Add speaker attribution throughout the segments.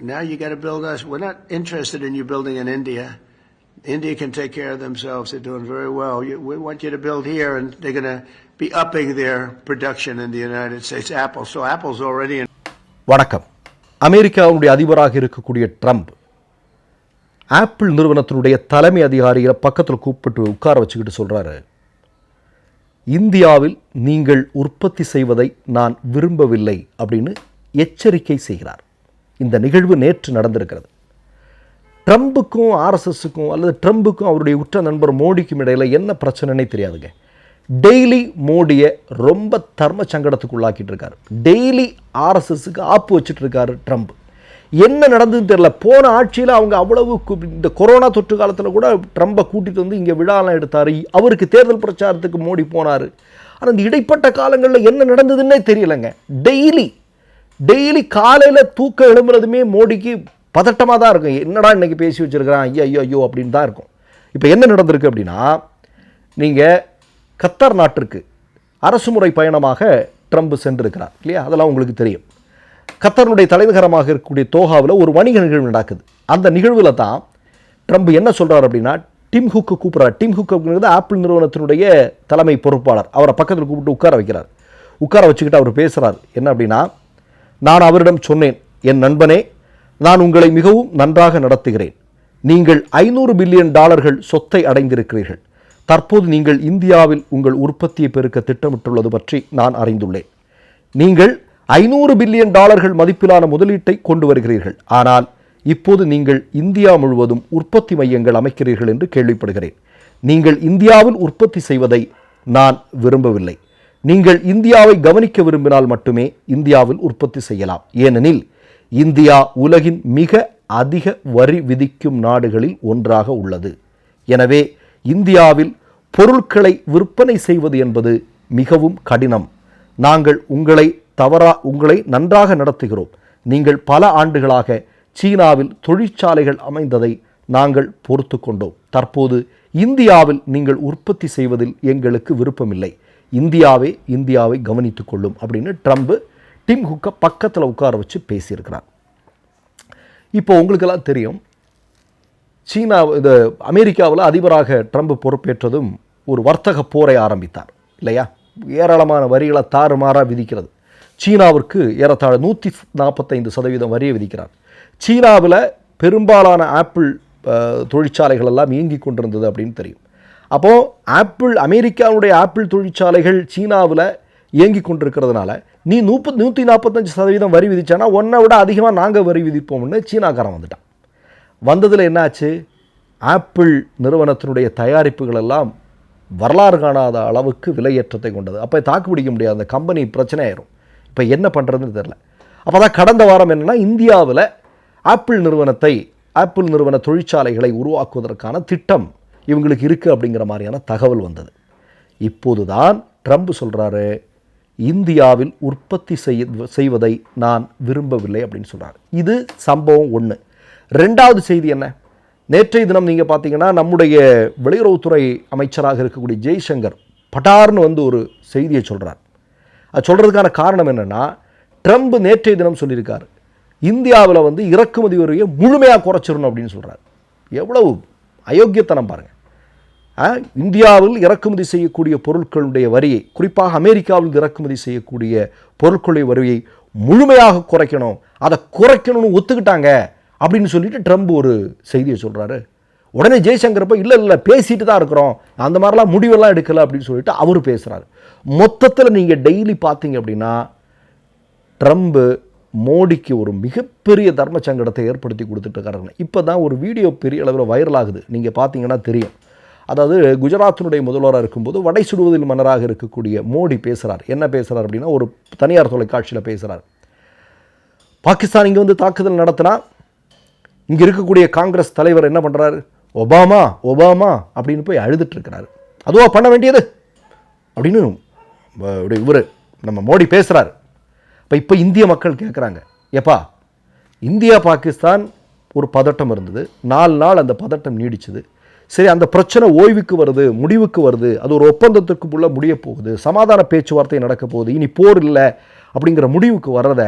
Speaker 1: Now you got to build us. We're not interested in you building in India. India can take care of themselves. They're doing very well. You, we want you to build here, and they're going to be upping their production in the United States. Apple. So Apple's already in.
Speaker 2: வணக்கம் அமெரிக்காவுடைய அதிபராக இருக்கக்கூடிய Trump apple நிறுவனத்தினுடைய தலைமை அதிகாரிகளை பக்கத்தில் கூப்பிட்டு உட்கார வச்சுக்கிட்டு சொல்கிறாரு இந்தியாவில் நீங்கள் உற்பத்தி செய்வதை நான் விரும்பவில்லை அப்படின்னு எச்சரிக்கை செய்கிறார் இந்த நிகழ்வு நேற்று நடந்திருக்கிறது. ட்ரம்புக்கும் ஆர்எஸ்எஸுக்கும் அல்லது ட்ரம்புக்கும் அவருடைய உற்ற நண்பர் மோடிக்கும் இடையில் என்ன பிரச்சனைனே தெரியாதுங்க. டெய்லி மோடியை ரொம்ப தர்ம சங்கடத்துக்கு உள்ளாக்கிட்டு இருக்காரு. டெய்லி ஆர்எஸ்எஸுக்கு ஆப்பு வச்சுட்டு இருக்காரு ட்ரம்ப். என்ன நடந்ததுன்னு தெரியல. போன ஆட்சியில் அவங்க அவ்வளவு கு- இந்த கொரோனா தொற்று காலத்தில் கூட ட்ரம்பை கூட்டிகிட்டு வந்து இங்கே விழாலாம் எடுத்தார். அவருக்கு தேர்தல் பிரச்சாரத்துக்கு மோடி போனார். ஆனால் இந்த இடைப்பட்ட காலங்களில் என்ன நடந்ததுன்னே தெரியலைங்க. டெய்லி டெய்லி காலையில் தூக்க எழும்புறதுமே மோடிக்கு பதட்டமாக தான் இருக்கும். என்னடா இன்றைக்கி பேசி வச்சிருக்கிறான்? ஐயோ ஐயோ ஐயோ அப்படின்னு தான் இருக்கும். இப்போ என்ன நடந்திருக்கு அப்படின்னா நீங்கள் கத்தார் நாட்டிற்கு அரசு முறை பயணமாக ட்ரம்ப் சென்றிருக்கிறார். இல்லையா? அதெல்லாம் உங்களுக்கு தெரியும். கத்தருடைய தலைநகரமாக இருக்கக்கூடிய தோஹாவில் ஒரு வணிக நிகழ்வு நடக்குது. அந்த நிகழ்வில் தான் ட்ரம்ப் என்ன சொல்கிறார் அப்படின்னா டிம் ஹுக்கு கூப்பிட்றார். டிம் ஹுக் அப்படிங்கிறது ஆப்பிள் நிறுவனத்தினுடைய தலைமை பொறுப்பாளர். அவரை பக்கத்தில் கூப்பிட்டு உட்கார வைக்கிறார். உட்கார வச்சுக்கிட்டு அவர் பேசுகிறார் என்ன அப்படின்னா நான் அவரிடம் சொன்னேன் என் நண்பனே நான் உங்களை மிகவும் நன்றாக நடத்துகிறேன். நீங்கள் ஐநூறு பில்லியன் டாலர்கள் சொத்தை அடைந்திருக்கிறீர்கள். தற்போது நீங்கள் இந்தியாவில் உங்கள் உற்பத்தியை பெருக்க திட்டமிட்டுள்ளது பற்றி நான் அறிந்துள்ளேன். நீங்கள் ஐநூறு பில்லியன் டாலர்கள் மதிப்பிலான முதலீட்டை கொண்டு வருகிறீர்கள். ஆனால் இப்போது நீங்கள் இந்தியா முழுவதும் உற்பத்தி மையங்கள் அமைக்கிறீர்கள் என்று கேள்விப்படுகிறேன். நீங்கள் இந்தியாவில் உற்பத்தி செய்வதை நான் விரும்பவில்லை. நீங்கள் இந்தியாவை கவனிக்க விரும்பினால் மட்டுமே இந்தியாவில் உற்பத்தி செய்யலாம். ஏனெனில் இந்தியா உலகின் மிக அதிக வரி விதிக்கும் நாடுகளில் ஒன்றாக உள்ளது. எனவே இந்தியாவில் பொருட்களை விற்பனை செய்வது என்பது மிகவும் கடினம். நாங்கள் உங்களை தவறா உங்களை நன்றாக நடத்துகிறோம். நீங்கள் பல ஆண்டுகளாக சீனாவில் தொழிற்சாலைகள் அமைந்ததை நாங்கள் பொறுத்து கொண்டோம். தற்போது இந்தியாவில் நீங்கள் உற்பத்தி செய்வதில் எங்களுக்கு விருப்பமில்லை. இந்தியாவே இந்தியாவை கவனித்து கொள்ளும் அப்படின்னு ட்ரம்ப்பு டிம் ஹுக்கை பக்கத்தில் உட்கார வச்சு பேசியிருக்கிறார். இப்போ உங்களுக்கெல்லாம் தெரியும் சீனா இது அமெரிக்காவில் அதிபராக ட்ரம்ப் பொறுப்பேற்றதும் ஒரு வர்த்தக போரை ஆரம்பித்தார் இல்லையா? ஏராளமான வரிகளை தாறுமாறாக விதிக்கிறது. சீனாவிற்கு ஏறத்தாழ நூற்றி நாற்பத்தைந்து சதவீதம் வரியை விதிக்கிறார். சீனாவில் பெரும்பாலான ஆப்பிள் தொழிற்சாலைகள் எல்லாம் இயங்கி கொண்டிருந்தது அப்படின்னு தெரியும். அப்போது ஆப்பிள் அமெரிக்காவுடைய ஆப்பிள் தொழிற்சாலைகள் சீனாவில் இயங்கி கொண்டிருக்கிறதுனால நீ நூற்று நூற்றி நாற்பத்தஞ்சு சதவீதம் வரி விதிச்சானா ஒன்றை விட அதிகமாக நாங்கள் வரி விதிப்போம்னு சீனாக்காரன் வந்துட்டான். வந்ததில் என்னாச்சு? ஆப்பிள் நிறுவனத்தினுடைய தயாரிப்புகள் எல்லாம் வரலாறு காணாத அளவுக்கு விலையேற்றத்தை கொண்டது. அப்போ தாக்கு பிடிக்க முடியாது அந்த கம்பெனி பிரச்சனை ஆயிரும் இப்போ என்ன பண்ணுறதுன்னு தெரில அப்போ தான் கடந்த வாரம் என்னென்னா இந்தியாவில் ஆப்பிள் நிறுவனத்தை ஆப்பிள் நிறுவன தொழிற்சாலைகளை உருவாக்குவதற்கான திட்டம் இவங்களுக்கு இருக்குது அப்படிங்கிற மாதிரியான தகவல் வந்தது. இப்போது தான் ட்ரம்ப் சொல்கிறாரு இந்தியாவில் உற்பத்தி செய்ய செய்வதை நான் விரும்பவில்லை அப்படின்னு சொல்கிறார் இது சம்பவம் ஒன்று ரெண்டாவது செய்தி என்ன? நேற்றைய தினம் நீங்கள் பார்த்தீங்கன்னா நம்முடைய வெளியுறவுத்துறை அமைச்சராக இருக்கக்கூடிய ஜெய்சங்கர் பட்டார்னு வந்து ஒரு செய்தியை சொல்கிறார் அது சொல்கிறதுக்கான காரணம் என்னென்னா ட்ரம்ப் நேற்றைய தினம் சொல்லியிருக்கார் இந்தியாவில் வந்து இறக்குமதி வரியை முழுமையாக குறைச்சிடணும் அப்படின்னு சொல்கிறார் எவ்வளவு அயோக்கியத்தனம் பாருங்கள் இந்தியாவில் இறக்குமதி செய்யக்கூடிய பொருட்களுடைய வரியை குறிப்பாக அமெரிக்காவில் இறக்குமதி செய்யக்கூடிய பொருட்களுடைய வரியை முழுமையாக குறைக்கணும். அதை குறைக்கணும்னு ஒத்துக்கிட்டாங்க அப்படின்னு சொல்லிட்டு ட்ரம்ப் ஒரு செய்தியை சொல்கிறாரு உடனே ஜெய்சங்கர் போய் இல்லை இல்லை பேசிட்டு தான் இருக்கிறோம். அந்த மாதிரிலாம் முடிவெல்லாம் எடுக்கலை அப்படின்னு சொல்லிட்டு அவர் பேசுகிறாரு மொத்தத்தில் நீங்கள் டெய்லி பார்த்தீங்க அப்படின்னா ட்ரம்ப்பு மோடிக்கு ஒரு மிகப்பெரிய தர்ம சங்கடத்தை ஏற்படுத்தி கொடுத்துட்டு இருக்காருங்க இப்போ தான் ஒரு வீடியோ பெரிய அளவில் வைரல் ஆகுது. நீங்கள் பார்த்தீங்கன்னா தெரியும். அதாவது குஜராத்தினுடைய முதல்வராக இருக்கும்போது வடை சுடுவதில் மன்னராக இருக்கக்கூடிய மோடி பேசுகிறார் என்ன பேசுகிறார் அப்படின்னா ஒரு தனியார் தொலைக்காட்சியில் பேசுகிறார் பாகிஸ்தான் இங்கே வந்து தாக்குதல் நடத்தினா இங்கே இருக்கக்கூடிய காங்கிரஸ் தலைவர் என்ன பண்ணுறாரு ஒபாமா ஒபாமா அப்படின்னு போய் அழுதுட்டுருக்கிறார் அதுவா பண்ண வேண்டியது? அப்படின்னு இவர் நம்ம மோடி பேசுகிறாரு இப்போ இப்போ இந்திய மக்கள் கேட்குறாங்க ஏப்பா இந்தியா பாகிஸ்தான் ஒரு பதட்டம் இருந்தது. நாலு நாள் அந்த பதட்டம் நீடிச்சது. சரி அந்த பிரச்சனை ஓய்வுக்கு வருது முடிவுக்கு வருது அது ஒரு ஒப்பந்தத்துக்குள்ள முடிய போகுது சமாதான பேச்சுவார்த்தை நடக்க போகுது இனி போர் இல்லை அப்படிங்கிற முடிவுக்கு வர்றத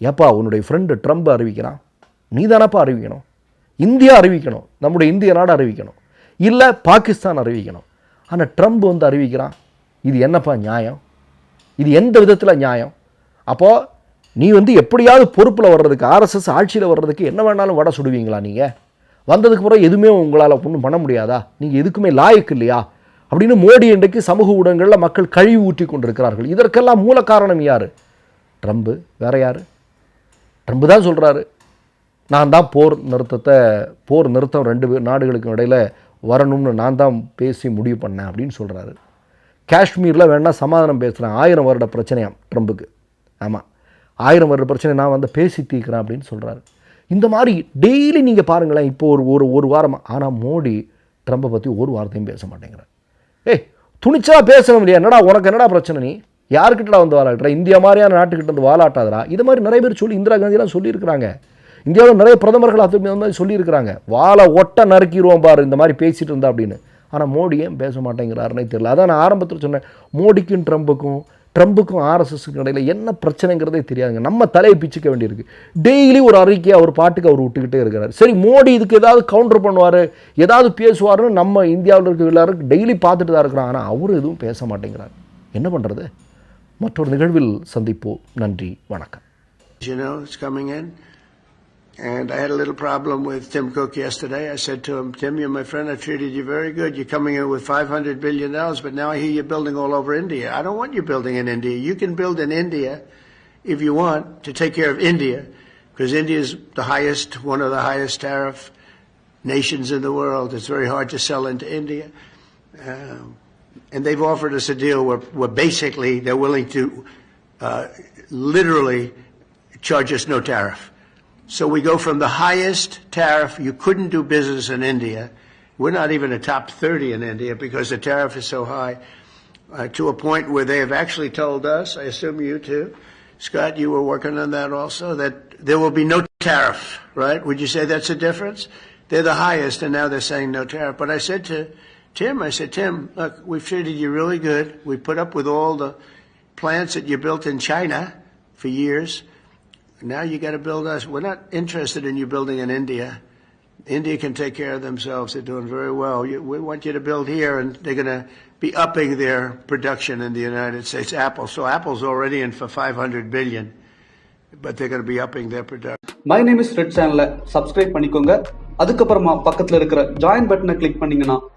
Speaker 2: ஏப்பா உன்னுடைய ஃப்ரெண்டு ட்ரம்ப் அறிவிக்கிறான். நீ தானப்பா அறிவிக்கணும். இந்தியா அறிவிக்கணும். நம்முடைய இந்திய நாடு அறிவிக்கணும். இல்லை பாகிஸ்தான் அறிவிக்கணும். ஆனால் ட்ரம்ப் வந்து அறிவிக்கிறான் இது என்னப்பா நியாயம்? இது எந்த விதத்தில் நியாயம்? அப்போது நீ வந்து எப்படியாவது பொறுப்பில் வர்றதுக்கு ஆர்எஸ்எஸ் ஆட்சியில் வர்றதுக்கு என்ன வேணாலும் வடை சுடுவீங்களா நீங்கள் வந்ததுக்கு பிறகு எதுவுமே உங்களால் ஒன்றும் பண்ண முடியாதா? நீங்கள் எதுக்குமே லாயக்கு இல்லையா? அப்படின்னு மோடி இன்றைக்கு சமூக ஊடகங்களில் மக்கள் கழிவு ஊற்றி கொண்டிருக்கிறார்கள். இதற்கெல்லாம் மூல காரணம் யார்? ட்ரம்ப்பு வேற யார்? ட்ரம்ப்பு தான் சொல்கிறாரு நான் தான் போர் நிறுத்தத்தை போர் நிறுத்தம் ரெண்டு பேர் நாடுகளுக்கு இடையில் வரணும்னு நான் தான் பேசி முடிவு பண்ணேன் அப்படின்னு சொல்கிறாரு காஷ்மீரில் வேணால் சமாதானம் பேசுகிறேன் ஆயிரம் வருட பிரச்சனையாம் ட்ரம்புக்கு ஆமாம் ஆயிரம் வருட பிரச்சனை நான் வந்து பேசி தீர்க்குறேன் அப்படின்னு சொல்கிறாரு இந்த மாதிரி டெய்லி நீங்கள் பாருங்களேன் இப்போ ஒரு ஒரு ஒரு வாரமாக ஆனால் மோடி ட்ரம்பை பற்றி ஒரு வார்த்தையும் பேச மாட்டேங்கிறார். ஏய் துணிச்சா பேசணும் இல்லையா? என்னடா உனக்கு என்னடா பிரச்சனை நீ? யாருக்கிட்டடா வந்து வாலாட்டுற? இந்தியா மாதிரியான நாட்டுக்கிட்ட வந்து வாலாட்டாதரா இது மாதிரி நிறைய பேர் சொல்லி இந்திரா காந்திலாம் சொல்லியிருக்கிறாங்க. இந்தியாவில் நிறைய பிரதமர்கள் அது மாதிரி சொல்லியிருக்கிறாங்க. வாழை ஒட்ட நறுக்கிடுவோம் பாரு இந்த மாதிரி பேசிகிட்டு இருந்தா அப்படின்னு. ஆனால் மோடி ஏன் பேச மாட்டேங்கிறாருன்னே தெரியல. அதான் நான் ஆரம்பத்தில் சொன்னேன். மோடிக்கும் ட்ரம்புக்கும் ட்ரம்புக்கும் ஆர்எஸ்எஸ்க்கும் இடையில் என்ன பிரச்சனைங்கிறதே தெரியாதுங்க. நம்ம தலையை பிச்சுக்க வேண்டியிருக்கு. டெய்லி ஒரு அறிக்கையை அவர் பாட்டுக்கு அவர் விட்டுக்கிட்டே இருக்கிறார். சரி மோடி இதுக்கு ஏதாவது கவுண்டர் பண்ணுவார் ஏதாவது பேசுவாருன்னு நம்ம இந்தியாவில் இருக்க எல்லாரும் டெய்லி பார்த்துட்டு தான் இருக்கிறோம் ஆனால் அவர் எதுவும் பேச மாட்டேங்கிறார். என்ன பண்ணுறது மற்றொரு நிகழ்வில் சந்திப்போம். நன்றி வணக்கம்.
Speaker 1: And I had a little problem with Tim Cook yesterday. I said to him, Tim, you're my friend. I treated you very good. You're coming in with $500 billion, but now I hear you're building all over India. I don't want you building in India. You can build in India if you want to take care of India, because India is the highest, one of the highest tariff nations in the world. It's very hard to sell into India. Um, and they've offered us a deal where, where basically they're willing to uh, literally charge us no tariff. So we go from the highest tariff, you couldn't do business in India. We're not even a top 30 in India because the tariff is so high, uh, to a point where they have actually told us, I assume you too, Scott, you were working on that also, that there will be no tariff, right? Would you say that's a difference? They're the highest and now they're saying no tariff. But I said to Tim, I said, Tim, look, we've treated you really good. We put up with all the plants that you built in China for years. Now you got to build us. We're not interested in you building in India. India can take care of themselves. They're doing very well. You, we want you to build here, and they're going to be upping their production in the United States. Apple. So Apple's already in for 500 billion, but they're going to be upping their production.
Speaker 3: My name is red சேனலை subscribe பண்ணிக்கோங்க அதுக்கப்புறமா பக்கத்தில் இருக்கிற join பட்டனை click பண்ணீங்கன்னா